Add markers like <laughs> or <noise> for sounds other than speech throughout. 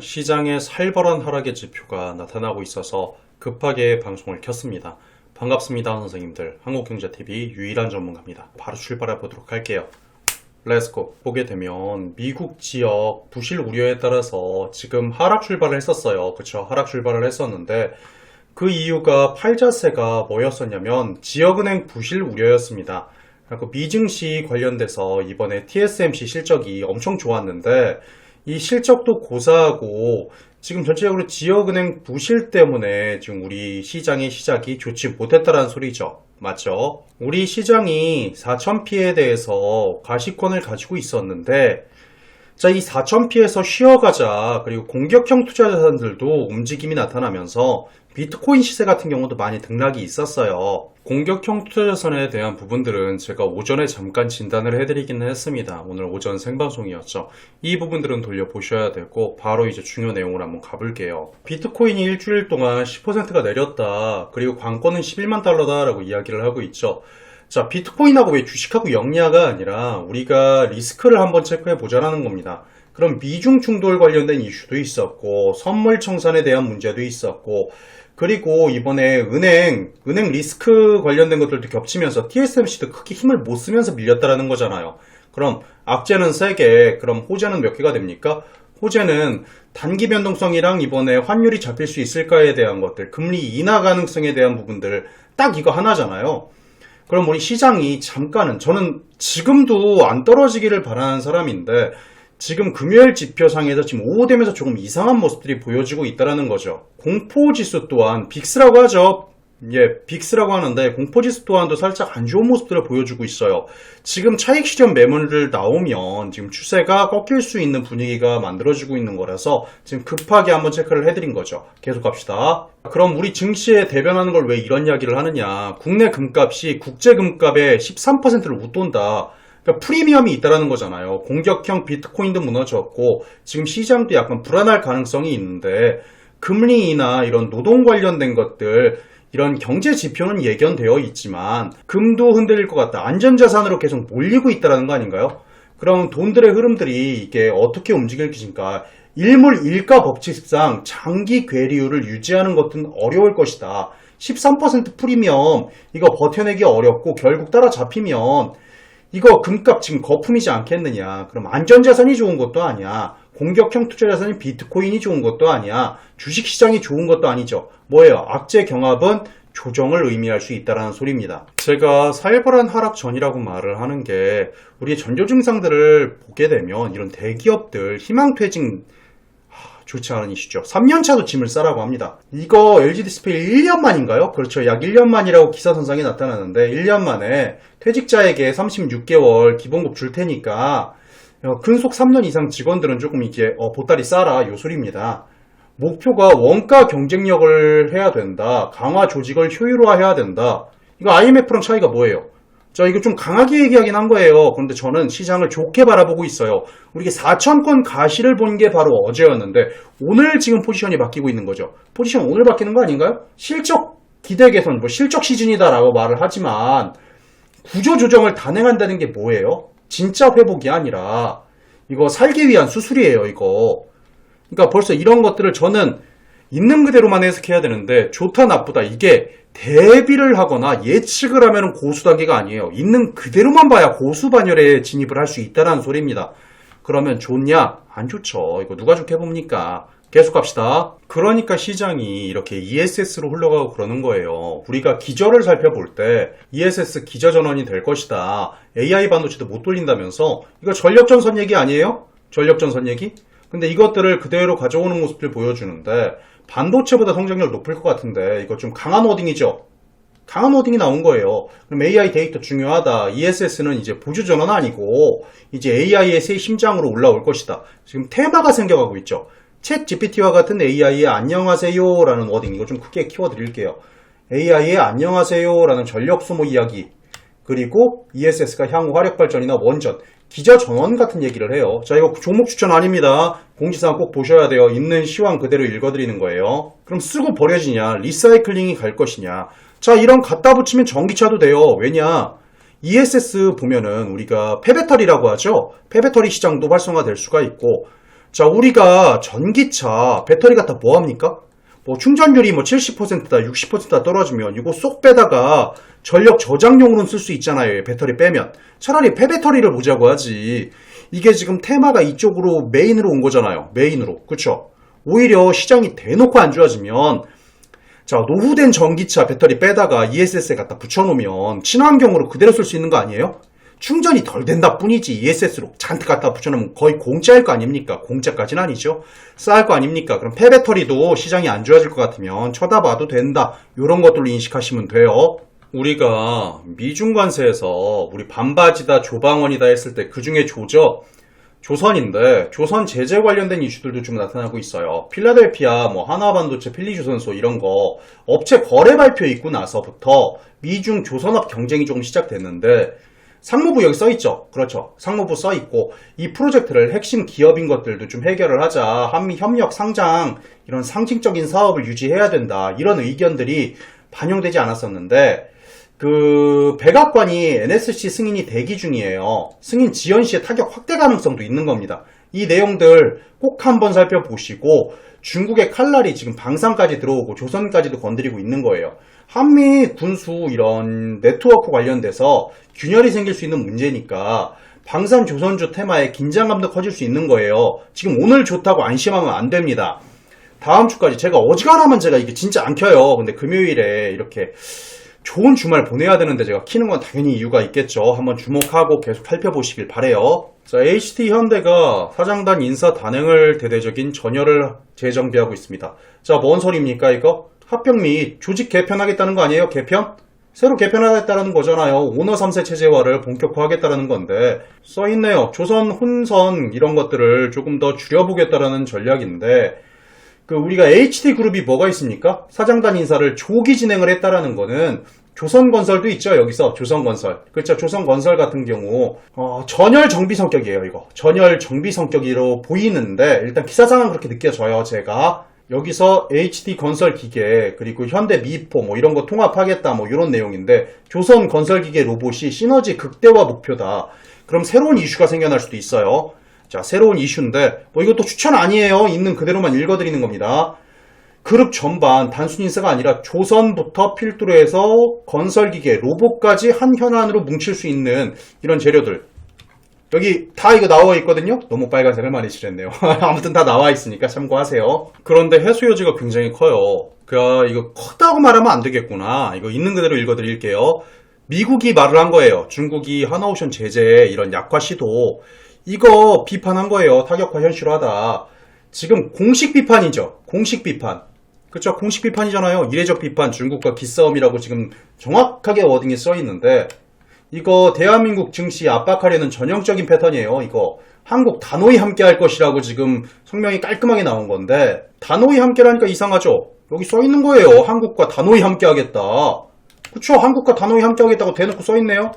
시장의 살벌한 하락의 지표가 나타나고 있어서 급하게 방송을 켰습니다. 반갑습니다, 선생님들. 한국경제TV 유일한 전문가입니다. 바로 출발해 보도록 할게요. 렛츠고. 보게 되면 미국 지역 부실 우려에 따라서 지금 하락 출발을 했었어요. 그쵸? 하락 출발을 했었는데 그 이유가 팔자세가 뭐였었냐면 지역은행 부실 우려였습니다. 그리고 미증시 관련돼서 이번에 TSMC 실적이 엄청 좋았는데 이 실적도 고사하고 지금 전체적으로 지역은행 부실 때문에 지금 우리 시장의 시작이 좋지 못했다라는 소리죠. 맞죠? 우리 시장이 4천피에 대해서 가시권을 가지고 있었는데 자, 이 4,000피에서 쉬어가자, 그리고 공격형 투자 자산들도 움직임이 나타나면서 비트코인 시세 같은 경우도 많이 등락이 있었어요. 공격형 투자 자산에 대한 부분들은 제가 오전에 잠깐 진단을 해드리기는 했습니다. 오늘 오전 생방송이었죠. 이 부분들은 돌려보셔야 되고, 바로 이제 중요 내용을 한번 가볼게요. 비트코인이 일주일 동안 10%가 내렸다. 그리고 관건은 11만 달러다라고 이야기를 하고 있죠. 자, 비트코인하고 왜 주식하고 영리화가 아니라 우리가 리스크를 한번 체크해 보자라는 겁니다. 그럼 미중 충돌 관련된 이슈도 있었고, 선물 청산에 대한 문제도 있었고, 그리고 이번에 은행, 은행 리스크 관련된 것들도 겹치면서 TSMC도 크게 힘을 못 쓰면서 밀렸다라는 거잖아요. 그럼 악재는 3개, 그럼 호재는 몇 개가 됩니까? 호재는 단기 변동성이랑 이번에 환율이 잡힐 수 있을까에 대한 것들, 금리 인하 가능성에 대한 부분들, 딱 이거 하나잖아요. 그럼 우리 시장이 잠깐은 저는 지금도 안 떨어지기를 바라는 사람인데 지금 금요일 지표상에서 지금 오후 되면서 조금 이상한 모습들이 보여지고 있다는 거죠. 공포지수 또한 빅스라고 하죠. 예, 빅스라고 하는데 공포지수 또한도 살짝 안 좋은 모습들을 보여주고 있어요. 지금 차익 실현 매물들 나오면 지금 추세가 꺾일 수 있는 분위기가 만들어지고 있는 거라서 지금 급하게 한번 체크를 해드린 거죠. 계속 갑시다. 그럼 우리 증시에 대변하는 걸 왜 이런 이야기를 하느냐? 국내 금값이 국제 금값의 13%를 웃돈다. 그러니까 프리미엄이 있다라는 거잖아요. 공격형 비트코인도 무너졌고 지금 시장도 약간 불안할 가능성이 있는데 금리 인하 이런 노동 관련된 것들 이런 경제 지표는 예견되어 있지만 금도 흔들릴 것 같다. 안전자산으로 계속 몰리고 있다는 거 아닌가요? 그럼 돈들의 흐름들이 이게 어떻게 움직일 것인가? 일물 일가 법칙상 장기 괴리율을 유지하는 것은 어려울 것이다. 13% 프리미엄 이거 버텨내기 어렵고 결국 따라잡히면 이거 금값 지금 거품이지 않겠느냐. 그럼 안전자산이 좋은 것도 아니야. 공격형 투자 자산인 비트코인이 좋은 것도 아니야. 주식시장이 좋은 것도 아니죠. 뭐예요? 악재 경합은 조정을 의미할 수 있다는 소리입니다. 제가 살벌한 하락 전이라고 말을 하는 게 우리의 전조 증상들을 보게 되면 이런 대기업들 희망퇴직 좋지 않은 이슈죠. 3년차도 짐을 싸라고 합니다. 이거 LG 디스플레이 1년 만인가요? 그렇죠. 약 1년 만이라고 기사 선상에 나타나는데 1년 만에 퇴직자에게 36개월 기본급 줄 테니까 어, 근속 3년 이상 직원들은 조금 이제 어, 보따리 싸라 요 소리입니다. 목표가 원가 경쟁력을 해야 된다. 강화 조직을 효율화해야 된다. 이거 IMF랑 차이가 뭐예요? 자, 이거 좀 강하게 얘기하긴 한 거예요. 그런데 저는 시장을 좋게 바라보고 있어요. 우리가 4천건 가시를 본 게 바로 어제였는데, 오늘 지금 포지션이 바뀌고 있는 거죠. 포지션 오늘 바뀌는 거 아닌가요? 실적 기대 개선, 뭐 실적 시즌이다라고 말을 하지만, 구조 조정을 단행한다는 게 뭐예요? 진짜 회복이 아니라, 이거 살기 위한 수술이에요, 이거. 그러니까 벌써 이런 것들을 저는 있는 그대로만 해석해야 되는데 좋다 나쁘다 이게 대비를 하거나 예측을 하면 고수 단계가 아니에요. 있는 그대로만 봐야 고수 반열에 진입을 할 수 있다는 소리입니다. 그러면 좋냐? 안 좋죠. 이거 누가 좋게 봅니까? 계속 갑시다. 그러니까 시장이 이렇게 ESS로 흘러가고 그러는 거예요. 우리가 기저를 살펴볼 때 ESS 기저 전원이 될 것이다. AI 반도체도 못 돌린다면서 이거 전력전선 얘기 아니에요? 전력전선 얘기? 근데 이것들을 그대로 가져오는 모습을 보여주는데 반도체보다 성장률 높을 것 같은데 이거 좀 강한 워딩이죠. 강한 워딩이 나온 거예요. 그럼 AI 데이터 중요하다. ESS는 이제 보조 전원 아니고 이제 AI의 새 심장으로 올라올 것이다. 지금 테마가 생겨가고 있죠. 챗 GPT와 같은 AI의 안녕하세요 라는 워딩 이거 좀 크게 키워드릴게요. AI의 안녕하세요 라는 전력 소모 이야기 그리고 ESS가 향후 화력 발전이나 원전 기저 전원 같은 얘기를 해요. 자, 이거 종목 추천 아닙니다. 공지사항 꼭 보셔야 돼요. 있는 시황 그대로 읽어드리는 거예요. 그럼 쓰고 버려지냐? 리사이클링이 갈 것이냐? 자, 이런 갖다 붙이면 전기차도 돼요. 왜냐? ESS 보면은 우리가 폐배터리라고 하죠. 폐배터리 시장도 활성화될 수가 있고 자, 우리가 전기차 배터리 갖다 뭐 합니까? 뭐 충전율이 뭐 70%다, 60%다 떨어지면 이거 쏙 빼다가 전력 저장용으로는 쓸수 있잖아요. 배터리 빼면. 차라리 폐배터리를 보자고 하지. 이게 지금 테마가 이쪽으로 메인으로 온 거잖아요. 메인으로. 그쵸? 오히려 시장이 대놓고 안 좋아지면 자, 노후된 전기차 배터리 빼다가 ESS에 갖다 붙여놓으면 친환경으로 그대로 쓸 수 있는 거 아니에요? 충전이 덜 된다 뿐이지 ESS로 잔뜩 갖다 붙여놓으면 거의 공짜일 거 아닙니까? 공짜까지는 아니죠. 싸할 거 아닙니까? 그럼 폐배터리도 시장이 안 좋아질 것 같으면 쳐다봐도 된다. 이런 것들로 인식하시면 돼요. 우리가 미중 관세에서 우리 반바지다 조방원이다 했을 때 그 중에 조죠. 조선인데 조선 제재 관련된 이슈들도 좀 나타나고 있어요. 필라델피아, 뭐 하나반도체, 필리조선소 이런 거 업체 거래 발표 있고 나서부터 미중 조선업 경쟁이 조금 시작됐는데 상무부 여기 써 있죠. 그렇죠. 상무부 써 있고 이 프로젝트를 핵심 기업인 것들도 좀 해결을 하자. 한미 협력 상장 이런 상징적인 사업을 유지해야 된다. 이런 의견들이 반영되지 않았었는데 그 백악관이 NSC 승인이 대기 중이에요. 승인 지연 시에 타격 확대 가능성도 있는 겁니다. 이 내용들 꼭 한번 살펴보시고 중국의 칼날이 지금 방산까지 들어오고 조선까지도 건드리고 있는 거예요. 한미 군수 이런 네트워크 관련돼서 균열이 생길 수 있는 문제니까 방산 조선주 테마에 긴장감도 커질 수 있는 거예요. 지금 오늘 좋다고 안심하면 안 됩니다. 다음 주까지 제가 어지간하면 제가 이게 진짜 안 켜요. 근데 금요일에 이렇게 좋은 주말 보내야 되는데 제가 키는 건 당연히 이유가 있겠죠. 한번 주목하고 계속 살펴보시길 바래요. 자, HT 현대가 사장단 인사 단행을 대대적인 전열을 재정비하고 있습니다. 자, 뭔 소리입니까 이거? 합병 및 조직 개편하겠다는 거 아니에요? 개편? 새로 개편하겠다는 거잖아요. 오너 3세 체제화를 본격화하겠다는 건데 써있네요. 조선 혼선 이런 것들을 조금 더 줄여보겠다라는 전략인데 그 우리가 HD 그룹이 뭐가 있습니까? 사장단 인사를 조기 진행을 했다라는 거는 조선건설도 있죠 여기서. 조선건설. 그렇죠? 조선건설 같은 경우 어, 전열 정비 성격이에요 이거. 전열 정비 성격으로 보이는데 일단 기사상은 그렇게 느껴져요 제가. 여기서 HD 건설 기계 그리고 현대 미포 뭐 이런 거 통합하겠다 뭐 이런 내용인데 조선 건설 기계 로봇이 시너지 극대화 목표다. 그럼 새로운 이슈가 생겨날 수도 있어요 자, 새로운 이슈인데, 뭐 이것도 추천 아니에요. 있는 그대로만 읽어드리는 겁니다. 그룹 전반, 단순 인사가 아니라 조선부터 필두로 해서 건설기계, 로봇까지 한 현안으로 뭉칠 수 있는 이런 재료들. 여기 다 이거 나와 있거든요? 너무 빨간색을 많이 칠했네요. <laughs> 아무튼 다 나와 있으니까 참고하세요. 그런데 해수 여지가 굉장히 커요. 그, 이거 컸다고 말하면 안 되겠구나. 이거 있는 그대로 읽어드릴게요. 미국이 말을 한 거예요. 중국이 하나오션 제재 이런 약화 시도 이거 비판한 거예요. 타격화 현실화다. 지금 공식 비판이죠. 공식 비판. 그쵸? 공식 비판이잖아요. 이례적 비판, 중국과 기싸움이라고 지금 정확하게 워딩이 써 있는데, 이거 대한민국 증시 압박하려는 전형적인 패턴이에요. 이거 한국 단호히 함께 할 것이라고 지금 성명이 깔끔하게 나온 건데, 단호히 함께라니까 이상하죠? 여기 써 있는 거예요. 한국과 단호히 함께 하겠다. 그쵸? 한국과 단호히 함께 하겠다고 대놓고 써 있네요.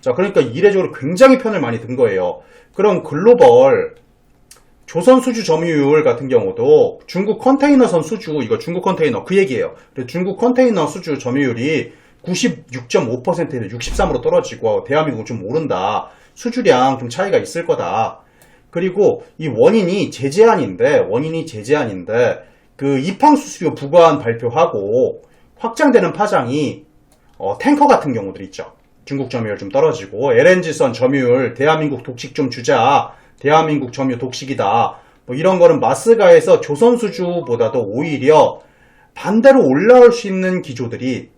자, 그러니까 이례적으로 굉장히 편을 많이 든 거예요. 그럼 글로벌 조선 수주 점유율 같은 경우도 중국 컨테이너 선 수주, 이거 중국 컨테이너 그 얘기예요. 중국 컨테이너 수주 점유율이 96.5%에서 63으로 떨어지고 대한민국은 좀 오른다. 수주량 좀 차이가 있을 거다. 그리고 이 원인이 제재안인데 원인이 제재안인데 그 입항 수수료 부과안 발표하고 확장되는 파장이 어, 탱커 같은 경우들 있죠. 중국 점유율 좀 떨어지고 LNG선 점유율 대한민국 독식 좀 주자 대한민국 점유 독식이다. 뭐 이런 거는 마스가에서 조선 수주보다도 오히려 반대로 올라올 수 있는 기조들이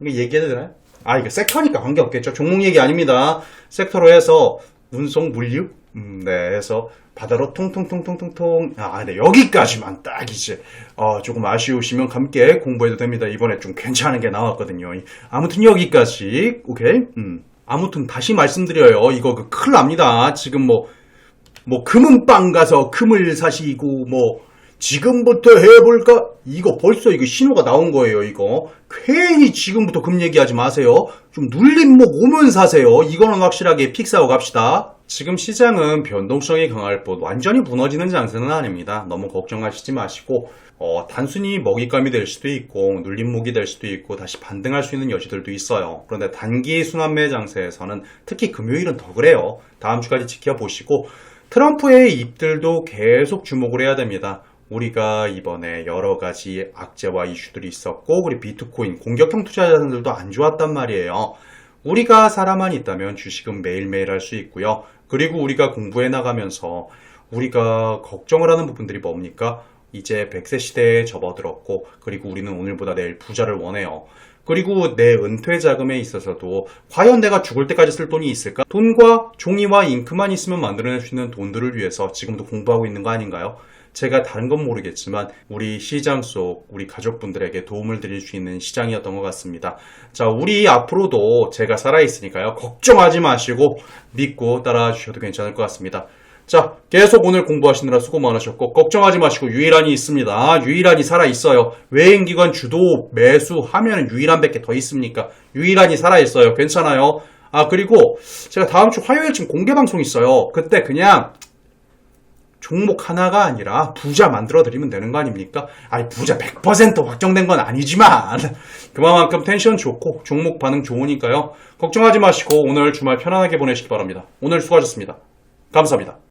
이거 얘기해도 되나요? 아 이거 섹터니까 관계없겠죠. 종목 얘기 아닙니다. 섹터로 해서 운송 물류 음, 네, 해서 바다로 통통통통통통. 아, 네, 여기까지만 딱 이제, 어, 조금 아쉬우시면 함께 공부해도 됩니다. 이번에 좀 괜찮은 게 나왔거든요. 아무튼 여기까지, 오케이? 음. 아무튼 다시 말씀드려요. 이거 그 큰일 납니다. 지금 뭐, 뭐, 금은빵 가서 금을 사시고, 뭐, 지금부터 해볼까? 이거 벌써 이거 신호가 나온 거예요, 이거. 괜히 지금부터 금 얘기하지 마세요. 좀 눌림목 오면 사세요. 이거는 확실하게 픽사하고 갑시다. 지금 시장은 변동성이 강할 뿐 완전히 무너지는 장세는 아닙니다. 너무 걱정하시지 마시고 어, 단순히 먹잇감이 될 수도 있고 눌림목이 될 수도 있고 다시 반등할 수 있는 여지들도 있어요. 그런데 단기 순환매 장세에서는 특히 금요일은 더 그래요. 다음 주까지 지켜보시고 트럼프의 입들도 계속 주목을 해야 됩니다. 우리가 이번에 여러 가지 악재와 이슈들이 있었고, 우리 비트코인 공격형 투자자들도 안 좋았단 말이에요. 우리가 사람만 있다면 주식은 매일매일 할 수 있고요. 그리고 우리가 공부해 나가면서 우리가 걱정을 하는 부분들이 뭡니까? 이제 100세 시대에 접어들었고, 그리고 우리는 오늘보다 내일 부자를 원해요. 그리고 내 은퇴 자금에 있어서도 과연 내가 죽을 때까지 쓸 돈이 있을까? 돈과 종이와 잉크만 있으면 만들어낼 수 있는 돈들을 위해서 지금도 공부하고 있는 거 아닌가요? 제가 다른 건 모르겠지만 우리 시장 속 우리 가족분들에게 도움을 드릴 수 있는 시장이었던 것 같습니다. 자, 우리 앞으로도 제가 살아있으니까요. 걱정하지 마시고 믿고 따라와 주셔도 괜찮을 것 같습니다. 자, 계속 오늘 공부하시느라 수고 많으셨고, 걱정하지 마시고, 유일한이 있습니다. 유일한이 살아있어요. 외행기관 주도 매수 하면 유일한 밖에 더 있습니까? 유일한이 살아있어요. 괜찮아요. 아, 그리고 제가 다음 주 화요일쯤 공개 방송 있어요. 그때 그냥 종목 하나가 아니라 부자 만들어 드리면 되는 거 아닙니까? 아니, 부자 100% 확정된 건 아니지만, <laughs> 그만큼 텐션 좋고, 종목 반응 좋으니까요. 걱정하지 마시고, 오늘 주말 편안하게 보내시기 바랍니다. 오늘 수고하셨습니다. 감사합니다.